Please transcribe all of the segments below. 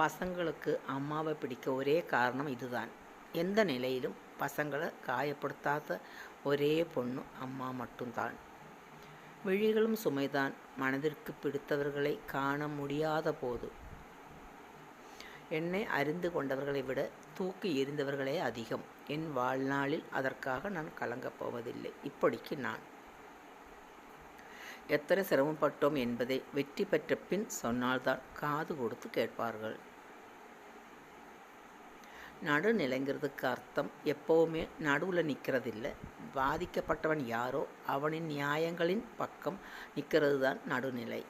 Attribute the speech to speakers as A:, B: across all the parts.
A: பசங்களுக்கு அம்மாவை பிடிக்க ஒரே காரணம் இதுதான். எந்த நிலையிலும் பசங்களை காயப்படுத்தாத ஒரே பொண்ணு அம்மா மட்டும்தான். விழிகளும் சுமைதான். மனதிற்கு பிடித்தவர்களை காண முடியாத போது என்னை அறிந்து கொண்டவர்களை விட தூக்கி எறிந்தவர்களே அதிகம். என் வாழ்நாளில் அதற்காக நான் கலங்கப் போவதில்லை. இப்படிக்கு நான் எத்தனை சிரமப்பட்டோம் என்பதை வெற்றி பெற்ற பின் சொன்னால்தான் காது கொடுத்து கேட்பார்கள். நடுநிலைங்கிறதுக்கு அர்த்தம் எப்போவுமே நடுவில் நிற்கிறதில்ல பாதிக்கப்பட்டவன் யாரோ அவனின் நியாயங்களின் பக்கம் நிற்கிறது தான் நடுநிலை.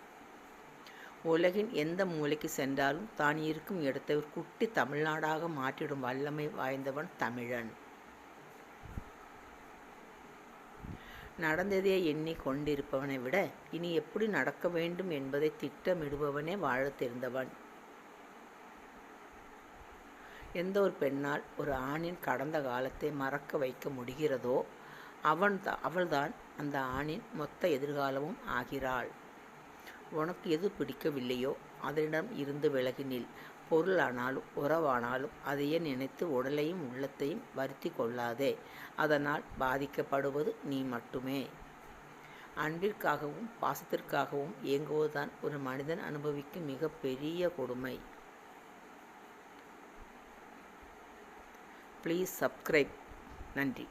A: உலகின் எந்த மூலைக்கு சென்றாலும் தான் இருக்கும் இடத்தை ஒரு குட்டி தமிழ்நாடாக மாற்றிடும் வல்லமை வாய்ந்தவன் தமிழன். நடந்ததே எண்ணி கொண்டிருப்பவனை விட இனி எப்படி நடக்க வேண்டும் என்பதை திட்டமிடுபவனே வாழத் தெரிந்தவன். எந்த ஒரு பெண்ணால் ஒரு ஆணின் கடந்த காலத்தை மறக்க வைக்க முடிகிறதோ அவன் அவள்தான் அந்த ஆணின் மொத்த எதிர்காலமும் ஆகிறாள். உனக்கு எது பிடிக்கவில்லையோ அதனிடம் இருந்து விலகினில் பொருளானாலும் உறவானாலும் அதையே நினைத்து உடலையும் உள்ளத்தையும் வருத்தி கொள்ளாதே. அதனால் பாதிக்கப்படுவது நீ மட்டுமே. அன்பிற்காகவும் பாசத்திற்காகவும் இயங்குவதுதான் ஒரு மனிதன் அனுபவிக்கும் மிக பெரிய கொடுமை. ப்ளீஸ் சப்ஸ்கிரைப் நன்றி.